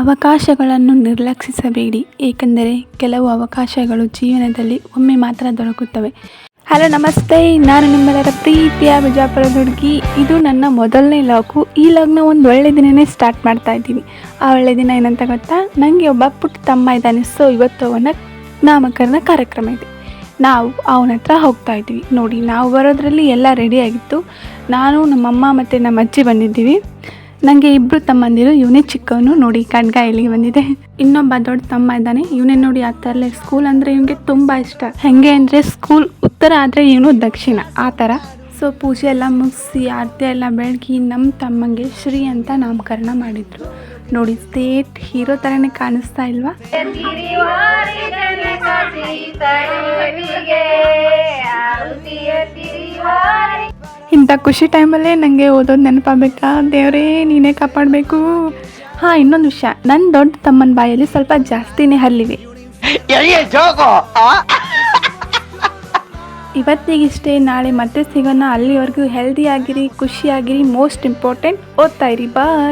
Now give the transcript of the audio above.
ಅವಕಾಶಗಳನ್ನು ನಿರ್ಲಕ್ಷಿಸಬೇಡಿ, ಏಕೆಂದರೆ ಕೆಲವು ಅವಕಾಶಗಳು ಜೀವನದಲ್ಲಿ ಒಮ್ಮೆ ಮಾತ್ರ ದೊರಕುತ್ತವೆ. ಹಲೋ, ನಮಸ್ತೆ. ನಾನು ನಿಮ್ಮೆಲ್ಲರ ಪ್ರೀತಿಯ ಬಿಜಾಪುರದ ಹುಡುಗಿ. ಇದು ನನ್ನ ಮೊದಲನೇ ಲಾಕು ಈ ಲಾಗ್ನ ಒಂದು ಒಳ್ಳೆ ದಿನನೇ ಸ್ಟಾರ್ಟ್ ಮಾಡ್ತಾ ಇದ್ದೀವಿ. ಆ ಒಳ್ಳೆ ದಿನ ಏನಂತ ಗೊತ್ತಾ? ನನಗೆ ಒಬ್ಬ ಪುಟ್ಟ ತಮ್ಮ ಇದ್ದಾನೆ. ಸೊ ಇವತ್ತು ಅವನ ನಾಮಕರಣ ಕಾರ್ಯಕ್ರಮ ಇದೆ. ನಾವು ಅವನ ಹತ್ರ ಹೋಗ್ತಾ ಇದ್ದೀವಿ. ನೋಡಿ, ನಾವು ಬರೋದ್ರಲ್ಲಿ ಎಲ್ಲ ರೆಡಿಯಾಗಿತ್ತು ನಾನು, ನಮ್ಮಮ್ಮ ಮತ್ತು ನಮ್ಮ ಅಜ್ಜಿ ಬಂದಿದ್ದೀವಿ. ನನಗೆ ಇಬ್ಬರು ತಮ್ಮಂದಿರು, ಇವನೇ ಚಿಕ್ಕವನು, ನೋಡಿ ಕಣ್ಗ ಇಲ್ಲಿಗೆ ಬಂದಿದೆ. ಇನ್ನೊಬ್ಬ ದೊಡ್ಡ ತಮ್ಮ ಇದ್ದಾನೆ, ಇವನೇ ನೋಡಿ ಆ ಥರಲೆ ಸ್ಕೂಲ್ ಅಂದರೆ ಇವನಿಗೆ ತುಂಬ ಇಷ್ಟ. ಹೆಂಗೆ ಅಂದರೆ ಸ್ಕೂಲ್ ಉತ್ತರ ಆದರೆ ಇವನು ದಕ್ಷಿಣ, ಆ ಥರ. ಸೊ ಪೂಜೆ ಎಲ್ಲ ಮುಗಿಸಿ, ಆರತಿ ಎಲ್ಲ ಬೆಳಗಿ ನಮ್ಮ ತಮ್ಮಂಗೆ ಶ್ರೀ ಅಂತ ನಾಮಕರಣ ಮಾಡಿದ್ರು. ನೋಡಿ ಸ್ಟೇಟ್ ಹೀರೋ ಥರನೇ ಕಾಣಿಸ್ತಾ ಇಲ್ವಾ? ಇಂಥ ಖುಷಿ ಟೈಮಲ್ಲೇ ನನಗೆ ಓದೋದು ನೆನಪಾಗಬೇಕಾ? ದೇವರೇ ನೀನೇ ಕಾಪಾಡಬೇಕು. ಹಾಂ ಇನ್ನೊಂದು ವಿಷಯ. ನನ್ನ ದೊಡ್ಡ ತಮ್ಮನ ಬಾಯಲ್ಲಿ ಸ್ವಲ್ಪ ಜಾಸ್ತಿನೇ ಹಲ್ಲಿವೆ ಇವತ್ತಿಗಿಷ್ಟೇ ನಾಳೆ ಮತ್ತೆ ಸಿಗೋಣ. ಅಲ್ಲಿವರೆಗೂ ಹೆಲ್ದಿ ಆಗಿರಿ ಖುಷಿಯಾಗಿರಿ ಮೋಸ್ಟ್ ಇಂಪಾರ್ಟೆಂಟ್ ಓದ್ತಾ ಇರಿ. ಬಾಯ್